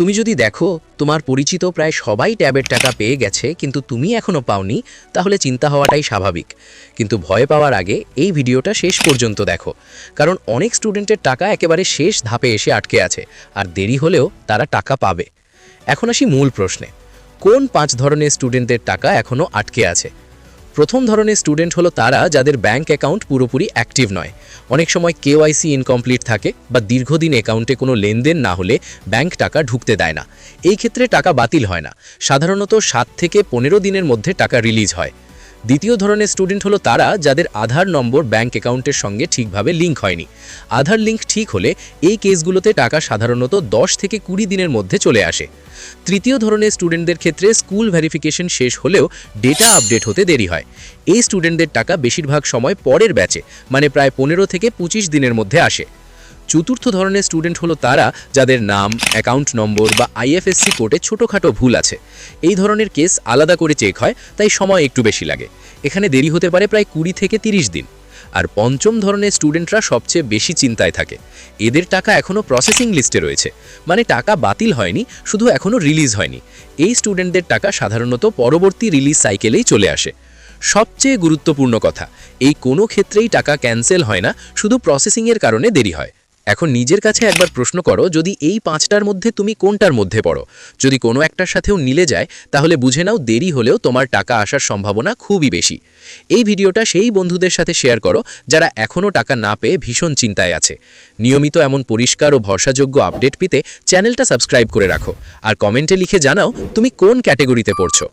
তুমি যদি দেখো, তোমার পরিচিত প্রায় সবাই ট্যাবের টাকা পেয়ে গেছে, কিন্তু তুমি এখনও পাওনি, তাহলে চিন্তা হওয়াটাই স্বাভাবিক। কিন্তু ভয় পাওয়ার আগে এই ভিডিওটা শেষ পর্যন্ত দেখো। কারণ অনেক স্টুডেন্টের টাকা একেবারে শেষ ধাপে এসে আটকে আছে, আর দেরি হলেও তারা টাকা পাবে। এখন আসি মূল প্রশ্নে। কোন পাঁচ ধরনের স্টুডেন্টদের টাকা এখনও আটকে আছে? প্রথম ধরনের স্টুডেন্ট হলো তারা যাদের ব্যাংক অ্যাকাউন্ট পুরোপুরি অ্যাক্টিভ নয়। অনেক সময় কেওয়াইসি ইনকমপ্লিট থাকে বা দীর্ঘদিন অ্যাকাউন্টে কোনো লেনদেন না হলে ব্যাংক টাকা ঢুকতে দেয় না। এই ক্ষেত্রে টাকা বাতিল হয় না। সাধারণত সাত থেকে পনেরো দিনের মধ্যে টাকা রিলিজ হয়। দ্বিতীয় ধরনের স্টুডেন্ট হলো তারা যাদের আধার নম্বর ব্যাংক অ্যাকাউন্টের সঙ্গে ঠিকভাবে লিঙ্ক হয়নি। আধার লিঙ্ক ঠিক হলে এই কেসগুলোতে টাকা সাধারণত দশ থেকে কুড়ি দিনের মধ্যে চলে আসে। তৃতীয় ধরনের স্টুডেন্টদের ক্ষেত্রে স্কুল ভেরিফিকেশন শেষ হলেও ডেটা আপডেট হতে দেরি হয়। এই স্টুডেন্টদের টাকা বেশিরভাগ সময় পরের ব্যাচে মানে প্রায় পনেরো থেকে পঁচিশ দিনের মধ্যে আসে। চতুর্থ ধরনের স্টুডেন্ট হলো তারা যাদের নাম অ্যাকাউন্ট নম্বর বা আইএফএসসি কোডে ছোটোখাটো ভুল আছে। এই ধরনের কেস আলাদা করে চেক হয়, তাই সময় একটু বেশি লাগে। এখানে দেরি হতে পারে প্রায় কুড়ি থেকে তিরিশ দিন। আর পঞ্চম ধরনের স্টুডেন্টরা সবচেয়ে বেশি চিন্তায় থাকে। এদের টাকা এখনও প্রসেসিং লিস্টে রয়েছে। মানে টাকা বাতিল হয়নি, শুধু এখনও রিলিজ হয়নি। এই স্টুডেন্টদের টাকা সাধারণত পরবর্তী রিলিজ সাইকেলেই চলে আসে। সবচেয়ে গুরুত্বপূর্ণ কথা, এই কোনো ক্ষেত্রেই টাকা ক্যান্সেল হয় না, শুধু প্রসেসিংয়ের কারণে দেরি হয়। এখন নিজের কাছে একবার প্রশ্ন করো, যদি এই পাঁচটার মধ্যে তুমি কোনটার মধ্যে পড়ো? যদি কোনো একটার সাথেও নিলে যায়, তাহলে বুঝে নাও দেরি হলেও তোমার টাকা আসার সম্ভাবনা খুবই বেশি। এই ভিডিওটা সেই বন্ধুদের সাথে শেয়ার করো, যারা এখনও টাকা না পেয়ে ভীষণ চিন্তায় আছে। নিয়মিত এমন পরিষ্কার ও ভরসাযোগ্য আপডেট পেতে চ্যানেলটা সাবস্ক্রাইব করে রাখো। আর কমেন্টে লিখে জানাও, তুমি কোন ক্যাটেগরিতে পড়ছো?